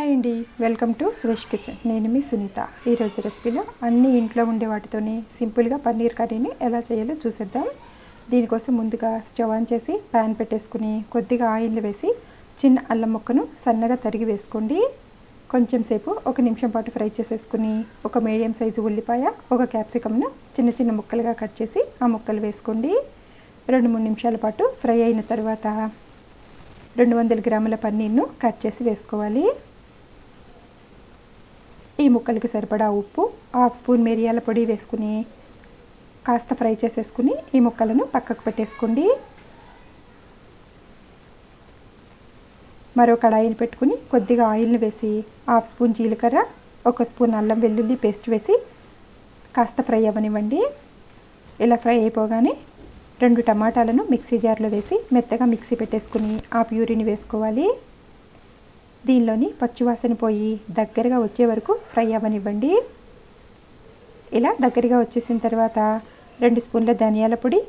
Hi అండి. Welcome to Suresh kitchen నేను మీ సునీత. ఈరోజు రెసిపీలో అన్ని ఇంట్లో ఉండే వాటితోనే సింపుల్గా పన్నీర్ కర్రీని ఎలా చేయాలో చూసేద్దాం. దీనికోసం ముందుగా స్టవ్ ఆన్ చేసి ప్యాన్ పెట్టేసుకుని కొద్దిగా ఆయిల్ వేసి చిన్న అల్లం ముక్కను సన్నగా తరిగి వేసుకోండి. కొంచెం సేపు ఒక నిమిషం పాటు ఫ్రై చేసేసుకుని ఒక మీడియం సైజు ఉల్లిపాయ ఒక క్యాప్సికమ్ను చిన్న చిన్న ముక్కలుగా కట్ చేసి ఆ ముక్కలు వేసుకోండి. రెండు మూడు నిమిషాల పాటు ఫ్రై అయిన తర్వాత రెండు వందల గ్రాముల పన్నీర్ను కట్ చేసి వేసుకోవాలి. ఈ ముక్కలకి సరిపడా ఉప్పు హాఫ్ స్పూన్ మిరియాల పొడి వేసుకుని కాస్త ఫ్రై చేసేసుకుని ఈ ముక్కలను పక్కకు పెట్టేసుకోండి. మరో కడాయిని పెట్టుకుని కొద్దిగా ఆయిల్ని వేసి హాఫ్ స్పూన్ జీలకర్ర ఒక స్పూన్ అల్లం వెల్లుల్లి పేస్ట్ వేసి కాస్త ఫ్రై అవ్వనివ్వండి. ఇలా ఫ్రై అయిపోగానే రెండు టమాటాలను మిక్సీ జార్లో వేసి మెత్తగా మిక్సీ పెట్టేసుకుని ఆ ప్యూరీని వేసుకోవాలి. దీనిలోని పచ్చివాసన పోయి దగ్గరగా వచ్చే వరకు ఫ్రై అవ్వనివ్వండి. ఇలా దగ్గరగా వచ్చేసిన తర్వాత రెండు స్పూన్ల ధనియాల పొడి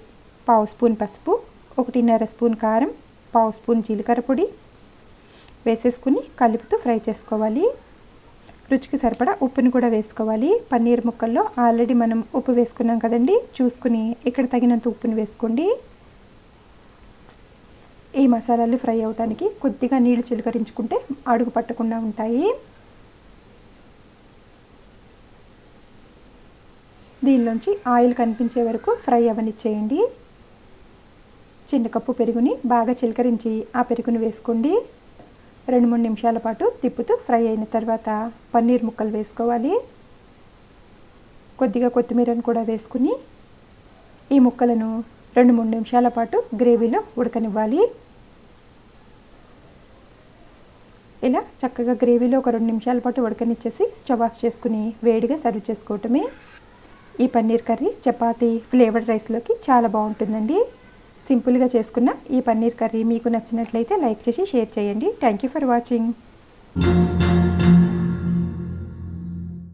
పావు స్పూన్ పసుపు ఒకటిన్నర స్పూన్ కారం పావు స్పూన్ జీలకర్ర పొడి వేసేసుకుని కలుపుతూ ఫ్రై చేసుకోవాలి. రుచికి సరిపడా ఉప్పుని కూడా వేసుకోవాలి. పన్నీర్ ముక్కల్లో ఆల్రెడీ మనం ఉప్పు వేసుకున్నాం కదండి చూసుకుని ఇక్కడ తగినంత ఉప్పుని వేసుకోండి. ఈ మసాలాలు ఫ్రై అవడానికి కొద్దిగా నీళ్ళు చిలకరించుకుంటే అడుగు పట్టకుండా ఉంటాయి. దీనిలోంచి ఆయిల్ కనిపించే వరకు ఫ్రై అవనిచ్చేయండి. చిన్న కప్పు పెరుగుని బాగా చిలకరించి ఆ పెరుగుని వేసుకోండి. రెండు మూడు నిమిషాల పాటు తిప్పుతూ ఫ్రై అయిన తర్వాత పన్నీర్ ముక్కలు వేసుకోవాలి. కొద్దిగా కొత్తిమీరను కూడా వేసుకుని ఈ ముక్కలను రెండు మూడు నిమిషాల పాటు గ్రేవీలో ఉడకనివ్వాలి. ఇలా చక్కగా గ్రేవీలో ఒక రెండు నిమిషాల పాటు ఉడకనిచ్చేసి స్టవ్ ఆఫ్ చేసుకుని వేడిగా సర్వ్ చేసుకోవటమే. ఈ పన్నీర్ కర్రీ చపాతి ఫ్లేవర్డ్ రైస్లోకి చాలా బాగుంటుందండి. సింపుల్గా చేసుకున్న ఈ పన్నీర్ కర్రీ మీకు నచ్చినట్లయితే లైక్ చేసి షేర్ చేయండి. Thank you for watching.